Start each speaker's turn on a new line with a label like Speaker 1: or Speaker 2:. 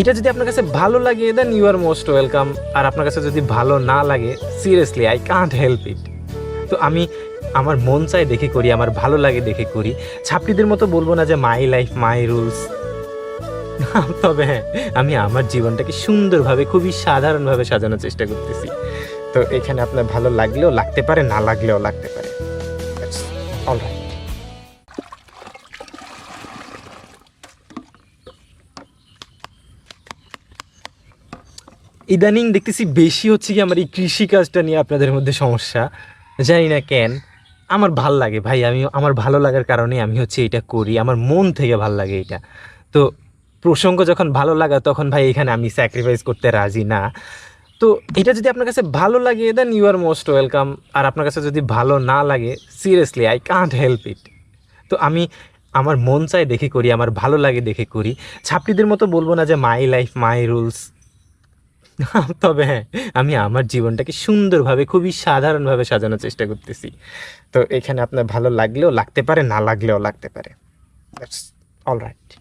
Speaker 1: এটা যদি আপনার কাছে ভালো লাগে then you are most welcome আর আপনার কাছে যদি ভালো না লাগে seriously I can't help it তো আমি আমার মন চাই দেখে করি, আমার ভালো লাগে দেখে করি। ছাপড়িদের মতো বলব না যে মাই লাইফ মাই রুলস তবে হ্যাঁ আমি আমার জীবনটাকে সুন্দরভাবে, খুবই সাধারণভাবে সাজানোর চেষ্টা করতেছি। তো এখানে আপনার ভালো লাগলেও লাগতে পারে, না লাগলেও লাগতে পারে। অলরাইট ইদানিং দেখতেছি বেশি হচ্ছে কি আমার এই কৃষিকাজটা নিয়ে আপনাদের মধ্যে সমস্যা। জানি না কেন, আমার ভালো লাগে ভাই, আমি, আমার ভালো লাগার কারণে আমি হচ্ছে এটা করি, আমার মন থেকে ভালো লাগে এটা। তো প্রসঙ্গ যখন ভালো লাগা, তখন ভাই এখানে আমি স্যাক্রিফাইস করতে রাজি না। তো এটা যদি আপনার কাছে ভালো লাগে then you are most welcome আর আপনার কাছে যদি ভালো না লাগে seriously I can't help it তো আমি আমার মন চাই দেখে করি, আমার ভালো লাগে দেখে করি। ছাপড়িদের মতো বলব না যে মাই লাইফ মাই রুলস তবে হ্যাঁ আমি আমার জীবনটাকে সুন্দরভাবে, খুবই সাধারণভাবে সাজানোর চেষ্টা করতেছি। তো এখানে আপনার ভালো লাগলেও লাগতে পারে, না লাগলেও লাগতে পারে। All right